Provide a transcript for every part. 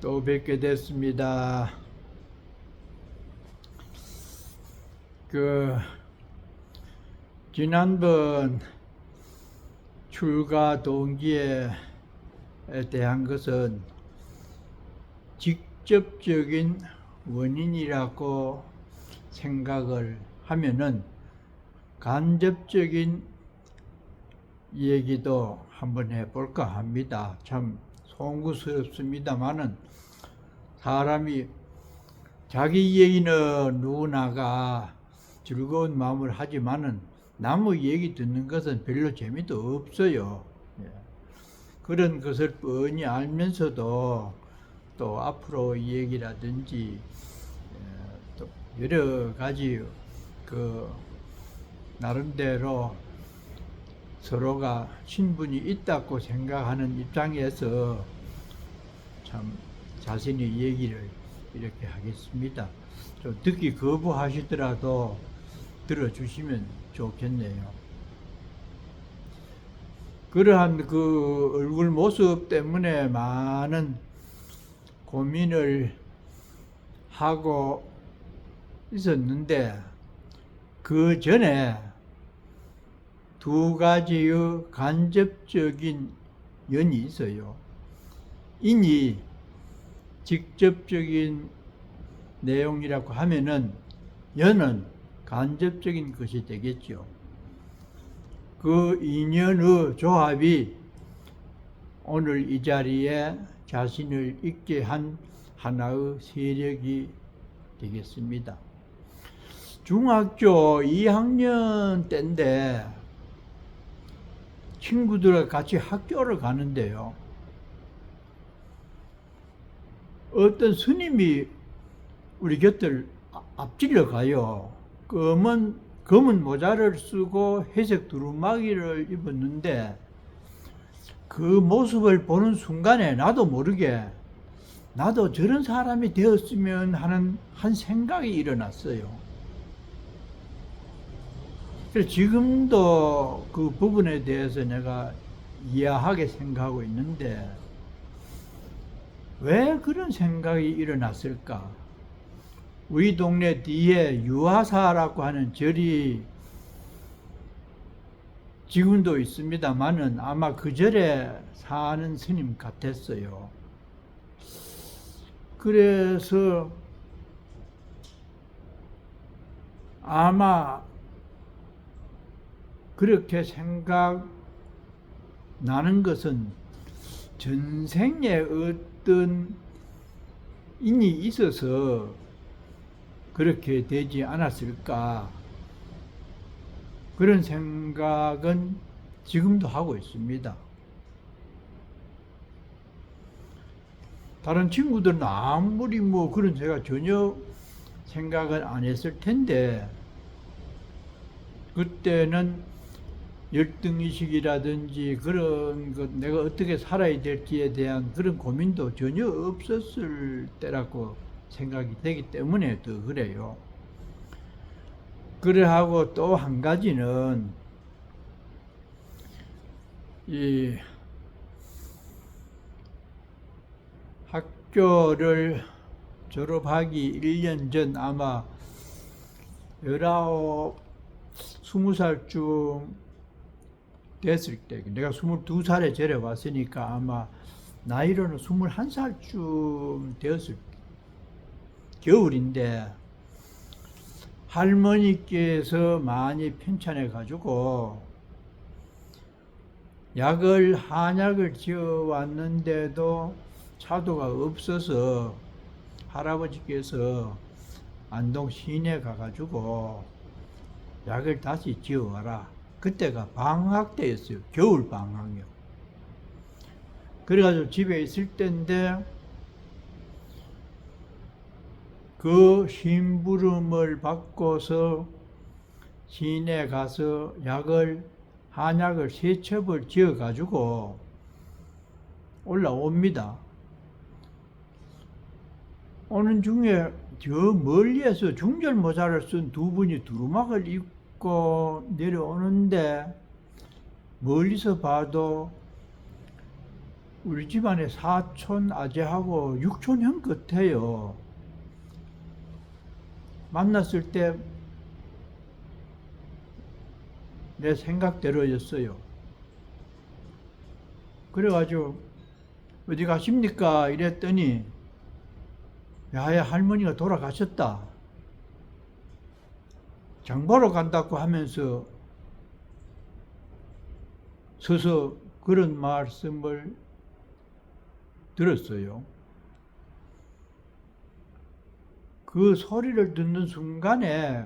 또 뵙게 됐습니다. 그 지난번 출가 동기에 대한 것은 직접적인 원인이라고 생각을 하면은 간접적인 얘기도 한번 해볼까 합니다. 참 송구스럽습니다만은 사람이 자기 얘기는 누구나가 즐거운 마음을 하지만은 남의 얘기 듣는 것은 별로 재미도 없어요. 예. 그런 것을 뻔히 알면서도 또 앞으로 이 얘기라든지 예, 또 여러 가지 그 나름대로 서로가 신분이 있다고 생각하는 입장에서 참 자신의 얘기를 이렇게 하겠습니다. 좀 듣기 거부하시더라도 들어주시면 좋겠네요. 그러한 그 얼굴 모습 때문에 많은 고민을 하고 있었는데 그 전에 두 가지의 간접적인 연이 있어요. 인이 직접적인 내용이라고 하면은 연은 간접적인 것이 되겠죠. 그 인연의 조합이 오늘 이 자리에 자신을 있게 한 하나의 세력이 되겠습니다. 중학교 2학년 때인데 친구들과 같이 학교를 가는데요. 어떤 스님이 우리 곁을 아- 앞질러 가요. 검은 검은 모자를 쓰고 회색 두루마기를 입었는데 그 모습을 보는 순간에 나도 모르게 나도 저런 사람이 되었으면 하는 한 생각이 일어났어요. 지금도 그 부분에 대해서 내가 이해하게 생각하고 있는데 왜 그런 생각이 일어났을까? 우리 동네 뒤에 유화사라고 하는 절이 지금도 있습니다만은 아마 그 절에 사는 스님 같았어요. 그래서 아마 그렇게 생각 나는 것은 전생에 어떤 인이 있어서 그렇게 되지 않았을까 그런 생각은 지금도 하고 있습니다. 다른 친구들은 아무리 뭐 그런 제가 전혀 생각을 안 했을 텐데 그때는 열등의식이라든지 그런 것 내가 어떻게 살아야 될지에 대한 그런 고민도 전혀 없었을 때라고 생각이 되기 때문에 더 그래요. 그래하고 또 한 가지는 이 학교를 졸업하기 1년 전 아마 19, 20살쯤 됐을 때 내가 22살에 절에 왔으니까 아마 나이로는 21살쯤 되었을 겨울인데 할머니께서 많이 편찮해 가지고 약을 한약을 지어 왔는데도 차도가 없어서 할아버지께서 안동 시내 가가지고 약을 다시 지어 와라. 그때가 방학 때였어요. 겨울 방학이요. 그래가지고 집에 있을 때인데 그 심부름을 받고서 시내 가서 약을 한약을 세 첩을 지어 가지고 올라옵니다. 오는 중에 저 멀리에서 중절 모자를 쓴 두 분이 두루마기를 입고 내려오는데 멀리서 봐도 우리 집안에 사촌 아재하고 육촌 형 같아요. 만났을 때 내 생각대로였어요. 그래가지고 어디 가십니까? 이랬더니 야야 할머니가 돌아가셨다. 장보러 간다고 하면서 서서 그런 말씀을 들었어요. 그 소리를 듣는 순간에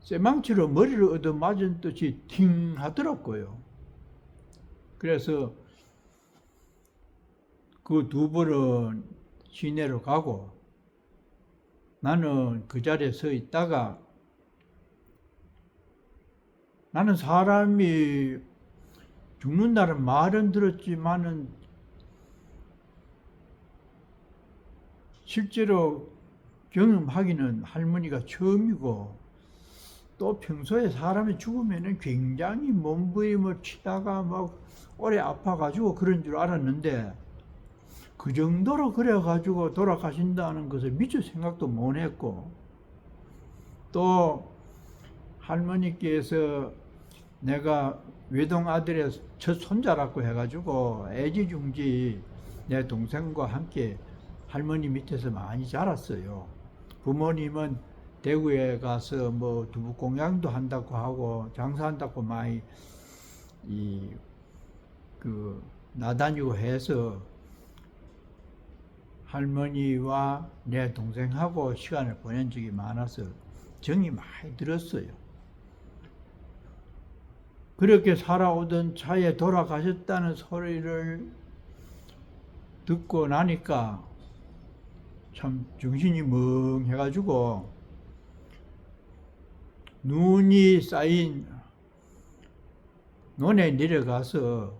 쇠망치로 머리를 얻어 맞은 듯이 팅 하더라고요. 그래서 그두 분은 시내로 가고 나는 그 자리에 서 있다가 나는 사람이 죽는다는 말은 들었지만은 실제로 경험하기는 할머니가 처음이고 또 평소에 사람이 죽으면은 굉장히 몸부림을 치다가 막 오래 아파가지고 그런 줄 알았는데 그 정도로 그래가지고 돌아가신다는 것을 미처 생각도 못 했고 또 할머니께서 내가 외동 아들의 첫 손자라고 해가지고 애지중지 내 동생과 함께 할머니 밑에서 많이 자랐어요. 부모님은 대구에 가서 뭐 두부 공양도 한다고 하고 장사한다고 많이 이 그 나다니고 해서 할머니와 내 동생하고 시간을 보낸 적이 많아서 정이 많이 들었어요. 그렇게 살아오던 차에 돌아가셨다는 소리를 듣고 나니까 참 정신이 멍해가지고 눈이 쌓인 논에 내려가서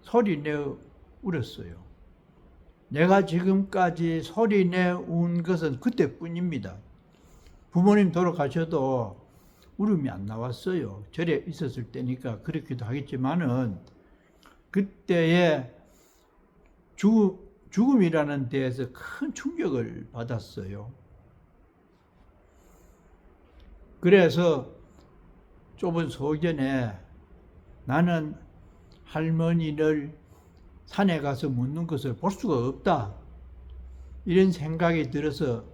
소리내 울었어요. 내가 지금까지 소리내 운 것은 그때뿐입니다. 부모님 돌아가셔도 울음이 안 나왔어요. 절에 있었을 때니까 그렇기도 하겠지만은 그때의 죽음, 죽음이라는 데에서 큰 충격을 받았어요. 그래서 좁은 소견에 나는 할머니를 산에 가서 묻는 것을 볼 수가 없다. 이런 생각이 들어서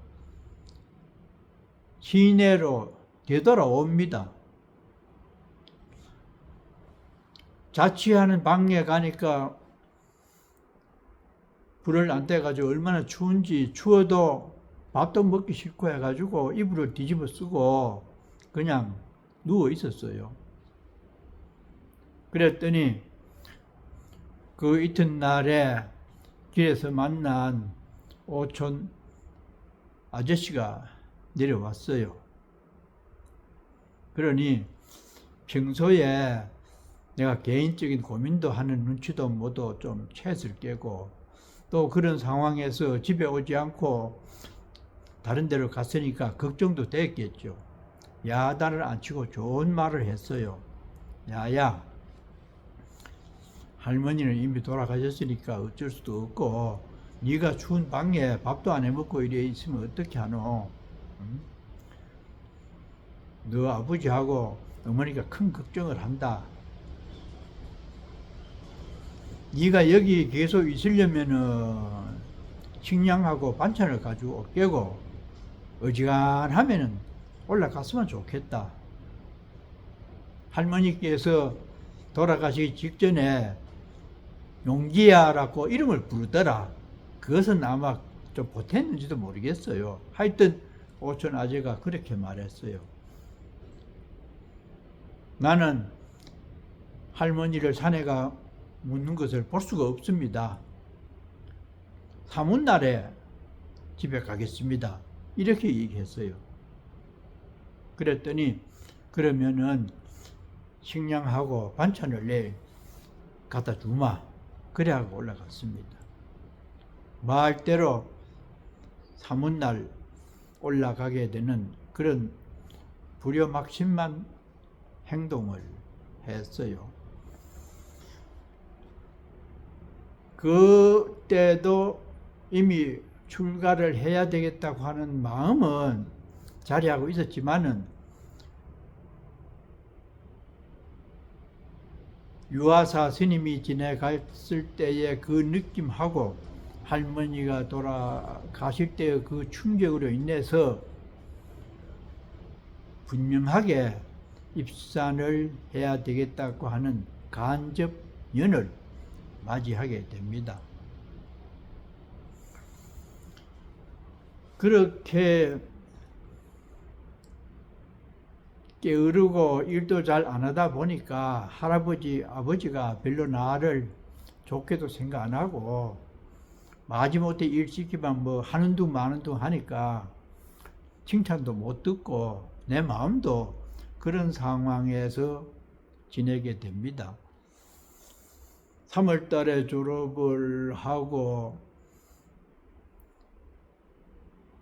시내로 되돌아옵니다. 자취하는 방에 가니까 불을 안 떼가지고 얼마나 추운지 추워도 밥도 먹기 싫고 해가지고 이불을 뒤집어 쓰고 그냥 누워 있었어요. 그랬더니 그 이튿날에 길에서 만난 오촌 아저씨가 내려왔어요. 그러니 평소에 내가 개인적인 고민도 하는 눈치도 모두 좀 채을 깨고 또 그런 상황에서 집에 오지 않고 다른 데로 갔으니까 걱정도 됐겠죠. 야단을 안 치고 좋은 말을 했어요. 야야, 할머니는 이미 돌아가셨으니까 어쩔 수도 없고 네가 추운 방에 밥도 안 해먹고 이래 있으면 어떻게 하노? 응? 너 아버지하고 어머니가 큰 걱정을 한다. 네가 여기 계속 있으려면은 식량하고 반찬을 가지고 올게고 어지간하면은 올라갔으면 좋겠다. 할머니께서 돌아가시기 직전에 용기야라고 이름을 부르더라. 그것은 아마 좀 보탰는지도 모르겠어요. 하여튼 오촌 아재가 그렇게 말했어요. 나는 할머니를 사내가 묻는 것을 볼 수가 없습니다. 사문날에 집에 가겠습니다. 이렇게 얘기했어요. 그랬더니 그러면은 식량하고 반찬을 내 갖다 주마. 그래 하고 올라갔습니다. 말대로 사문날 올라가게 되는 그런 불효막심만 행동을 했어요. 그때도 이미 출가를 해야 되겠다고 하는 마음은 자리하고 있었지만은 유아사 스님이 지내갔을 때의 그 느낌하고 할머니가 돌아가실 때의 그 충격으로 인해서 분명하게 입산을 해야 되겠다고 하는 간접 연을 맞이하게 됩니다. 그렇게 게으르고 일도 잘 안 하다 보니까 할아버지, 아버지가 별로 나를 좋게도 생각 안 하고 마지못해 일 시키면 뭐 하는 둥 마는 둥 하니까 칭찬도 못 듣고 내 마음도 그런 상황에서 지내게 됩니다. 3월 달에 졸업을 하고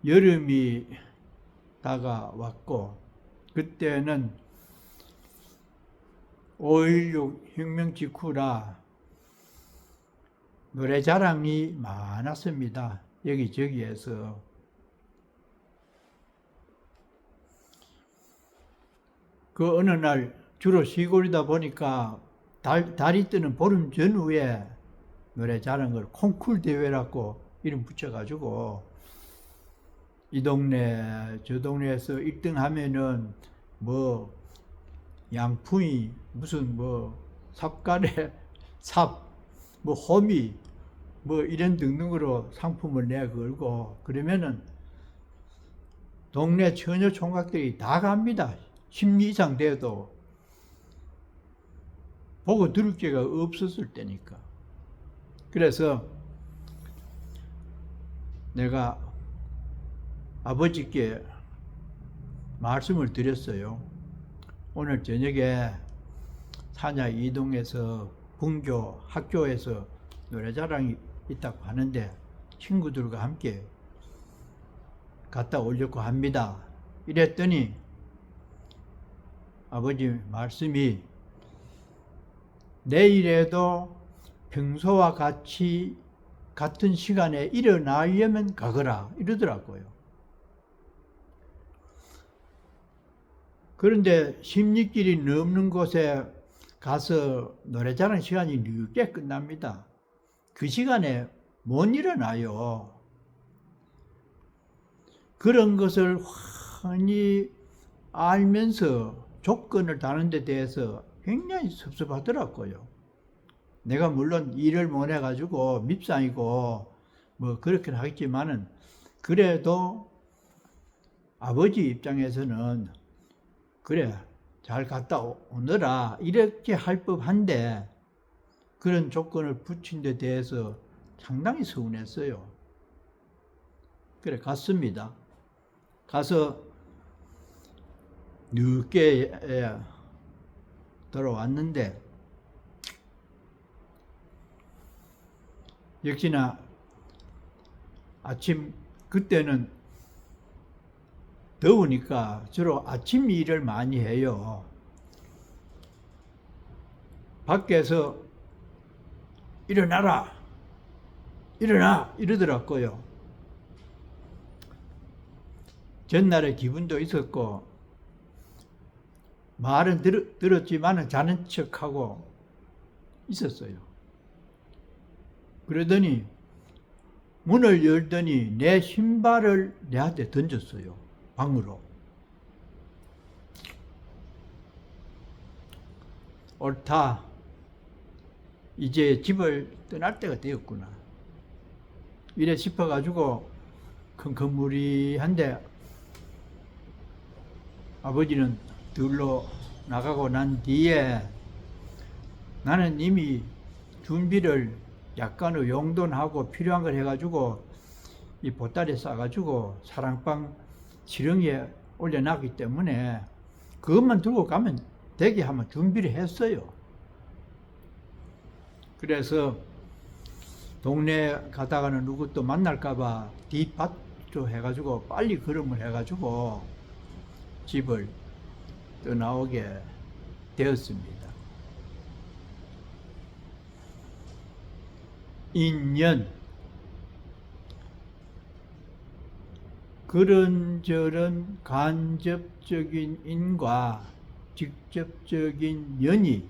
여름이 다가왔고 그때는 5.16 혁명 직후라 노래 자랑이 많았습니다. 여기저기에서. 그 어느 날 주로 시골이다 보니까 달, 달이 뜨는 보름 전후에 노래 자랑을 콩쿨 대회라고 이름 붙여가지고 이 동네 저 동네에서 1등 하면은 뭐 양푼이 무슨 뭐 삽가래 삽뭐 호미 뭐 이런 등등으로 상품을 내 걸고 그러면은 동네 처녀 총각들이 다 갑니다. 10리 이상 돼도 보고 들을 게가 없었을 때니까. 그래서 내가 아버지께 말씀을 드렸어요. 오늘 저녁에 사냐 이동에서 분교 학교에서 노래자랑이 있다고 하는데 친구들과 함께 갔다 오려고 합니다. 이랬더니 아버지 말씀이 내일에도 평소와 같이 같은 시간에 일어나려면 가거라 이러더라고요. 그런데 심리길이 넘는 곳에 가서 노래자랑 시간이 늦게 끝납니다. 그 시간에 못 일어나요. 그런 것을 환히 알면서 조건을 다는 데 대해서 굉장히 섭섭하더라고요. 내가 물론 일을 못 해가지고 밉상이고 뭐 그렇긴 하겠지만은 그래도 아버지 입장에서는 그래 잘 갔다 오너라 이렇게 할 법한데 그런 조건을 붙인 데 대해서 상당히 서운했어요. 그래 갔습니다. 가서 늦게 돌아왔는데 역시나 아침 그때는 더우니까 주로 아침 일을 많이 해요. 밖에서 일어나라! 일어나! 이러더라고요. 전날에 기분도 있었고, 말은 들, 들었지만 자는 척하고 있었어요. 그러더니 문을 열더니 내 신발을 내한테 던졌어요. 방으로. 옳다. 이제 집을 떠날 때가 되었구나. 이래 싶어가지고 큰 건물이 한데 아버지는 들로 나가고 난 뒤에 나는 이미 준비를 약간의 용돈하고 필요한 걸 해가지고 이 보따리에 싸가지고 사랑방 지렁이에 올려놨기 때문에 그것만 들고 가면 되게 하면 준비를 했어요. 그래서 동네 가다가는 누구 또 만날까봐 뒷밭으로 해가지고 빨리 걸음을 해가지고 집을 떠나오게 되었습니다. 인연 그런저런 간접적인 인과 직접적인 연이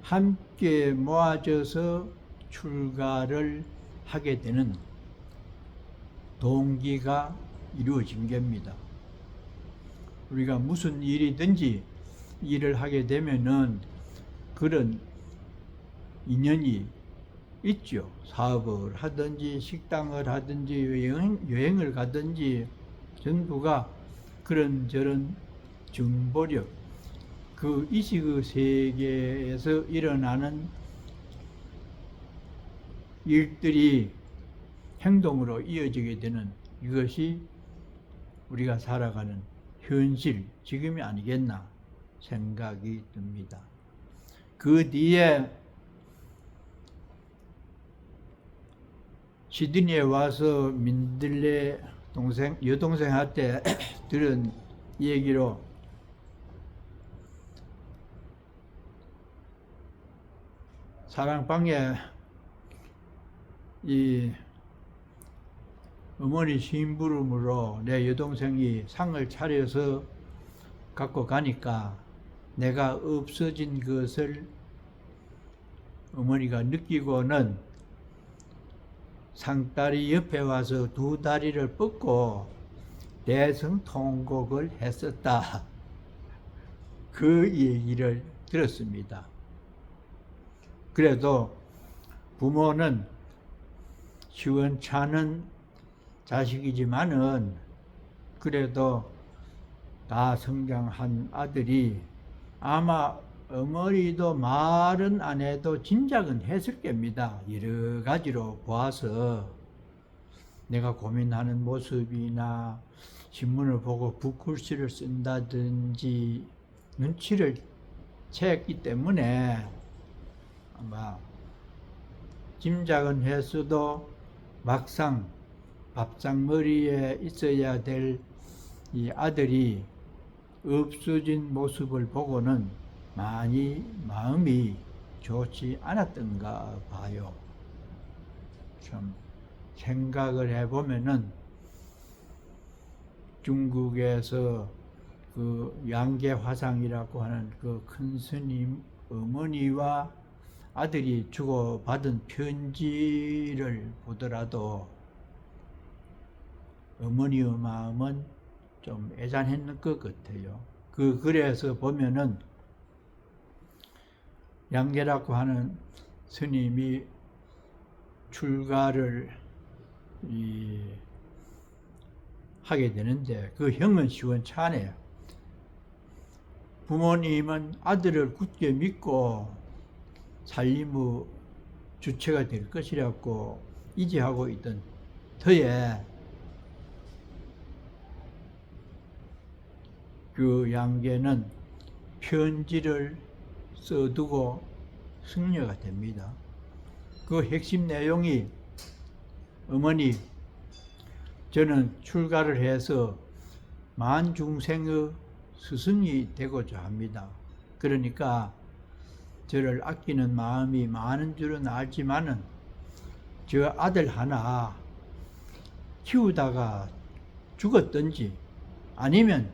함께 모아져서 출가를 하게 되는 동기가 이루어진 겁니다. 우리가 무슨 일이든지 일을 하게 되면은 그런 인연이 있죠. 사업을 하든지 식당을 하든지 여행, 여행을 가든지 전부가 그런 저런 정보력 그 이식의 세계에서 일어나는 일들이 행동으로 이어지게 되는 이것이 우리가 살아가는 현실, 지금이 아니겠나 생각이 듭니다. 그 뒤에 시드니에 와서 민들레 동생, 여동생한테 들은 얘기로 사랑방에 이 어머니 심부름으로 내 여동생이 상을 차려서 갖고 가니까 내가 없어진 것을 어머니가 느끼고는 상다리 옆에 와서 두 다리를 뻗고 대성 통곡을 했었다. 그 얘기를 들었습니다. 그래도 부모는 시원찮은 자식이지만은 그래도 다 성장한 아들이 아마 어머니도 말은 안 해도 짐작은 했을 겁니다. 여러 가지로 보아서 내가 고민하는 모습이나 신문을 보고 붓글씨를 쓴다든지 눈치를 채했기 때문에 아마 짐작은 했어도 막상 밥상머리에 있어야 될 이 아들이 없어진 모습을 보고는 많이 마음이 좋지 않았던가 봐요. 참 생각을 해보면은 중국에서 그 양계 화상이라고 하는 그 큰 스님 어머니와 아들이 주고받은 편지를 보더라도 어머니의 마음은 좀 애잔했는 것 같아요. 그 글에서 보면은 양계라고 하는 스님이 출가를 이 하게 되는데 그 형은 시원찮아요. 부모님은 아들을 굳게 믿고 살림의 주체가 될 것이라고 이지하고 있던 터에 그 양계는 편지를 써두고 승려가 됩니다. 그 핵심 내용이 어머니 저는 출가를 해서 만 중생의 스승이 되고자 합니다. 그러니까 저를 아끼는 마음이 많은 줄은 알지만은 저 아들 하나 키우다가 죽었든지 아니면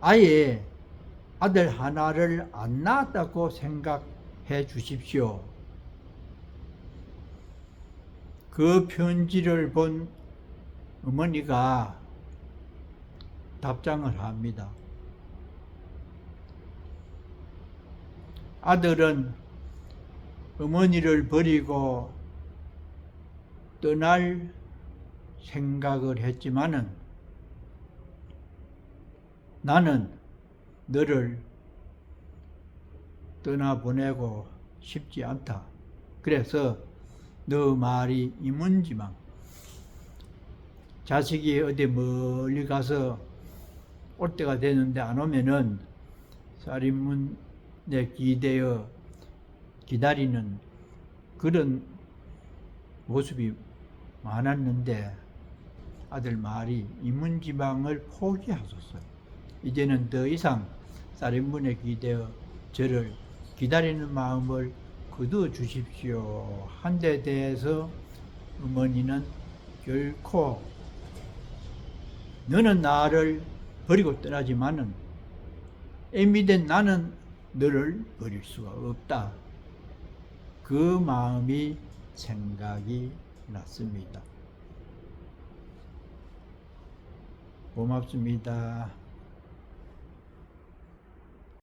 아예 아들 하나를 안 낳았다고 생각해 주십시오. 그 편지를 본 어머니가 답장을 합니다. 아들은 어머니를 버리고 떠날 생각을 했지만은 나는 너를 떠나보내고 싶지 않다. 그래서 너 말이 이문지망 자식이 어디 멀리 가서 올 때가 되는데 안 오면은 살인문에 기대어 기다리는 그런 모습이 많았는데 아들 말이 이문지방을 포기하셨어요. 이제는 더 이상 살인문에 기대어 저를 기다리는 마음을 거두어 주십시오. 한데 대해서 어머니는 결코 너는 나를 버리고 떠나지만은 애미 된 나는 너를 버릴 수가 없다. 그 마음이 생각이 났습니다. 고맙습니다.